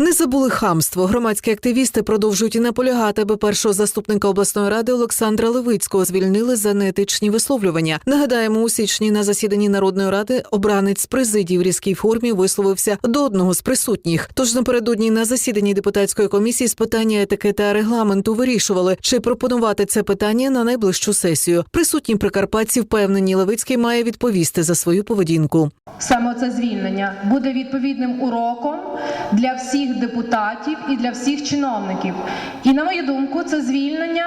Не забули хамство. Громадські активісти продовжують і наполягати, аби першого заступника обласної ради Олександра Левицького звільнили за неетичні висловлювання. Нагадаємо, у січні на засіданні народної ради обранець президії в різкій формі висловився до одного з присутніх. Тож напередодні на засіданні депутатської комісії з питання етики та регламенту вирішували, чи пропонувати це питання на найближчу сесію. Присутні прикарпатці впевнені, Левицький має відповісти за свою поведінку. Саме це звільнення буде відповідним уроком для всіх депутатів і для всіх чиновників. І на мою думку, це звільнення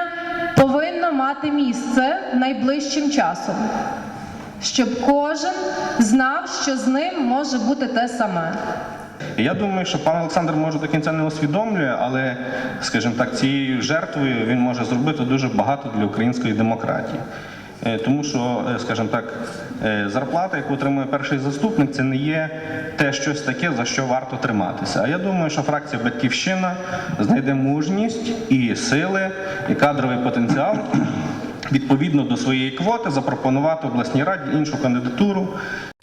повинно мати місце найближчим часом, щоб кожен знав, що з ним може бути те саме. Я думаю, що пан Олександр може до кінця не усвідомлює, але, скажімо так, цією жертвою він може зробити дуже багато для української демократії. Е, Тому що, е, скажімо так, е, зарплата, яку отримує перший заступник, це не є те щось таке, за що варто триматися. А я думаю, що фракція Батьківщина знайде мужність і сили, і кадровий потенціал відповідно до своєї квоти запропонувати обласній раді іншу кандидатуру.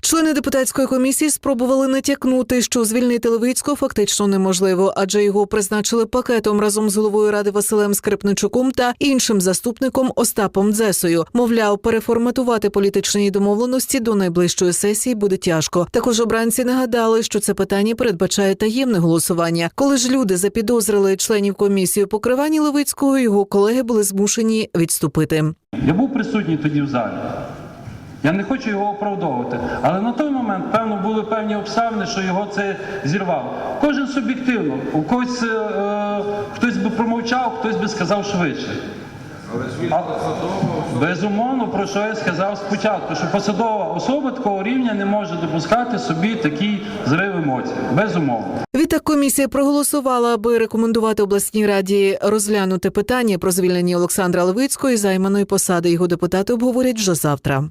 Члени депутатської комісії спробували натякнути, що звільнити Левицького фактично неможливо, адже його призначили пакетом разом з головою ради Василем Скрипничуком та іншим заступником Остапом Дзесою. Мовляв, переформатувати політичні домовленості до найближчої сесії буде тяжко. Також обранці нагадали, що це питання передбачає таємне голосування. Коли ж люди запідозрили членів комісії у покриванні Левицького, його колеги були змушені відступити. Я був присутній тоді в залі. Я не хочу його оправдовувати. Але на той момент, певно, були певні обставини, що його це зірвало. Кожен суб'єктивно. У когось е, е, хтось би промовчав, хтось би сказав швидше. А, безумовно, про що я сказав спочатку, що посадова особа такого рівня не може допускати собі такий зрив емоцій. Безумовно. Відтак комісія проголосувала, аби рекомендувати обласній раді розглянути питання про звільнення Олександра Левицького і займаної посади. Його депутати обговорять вже завтра.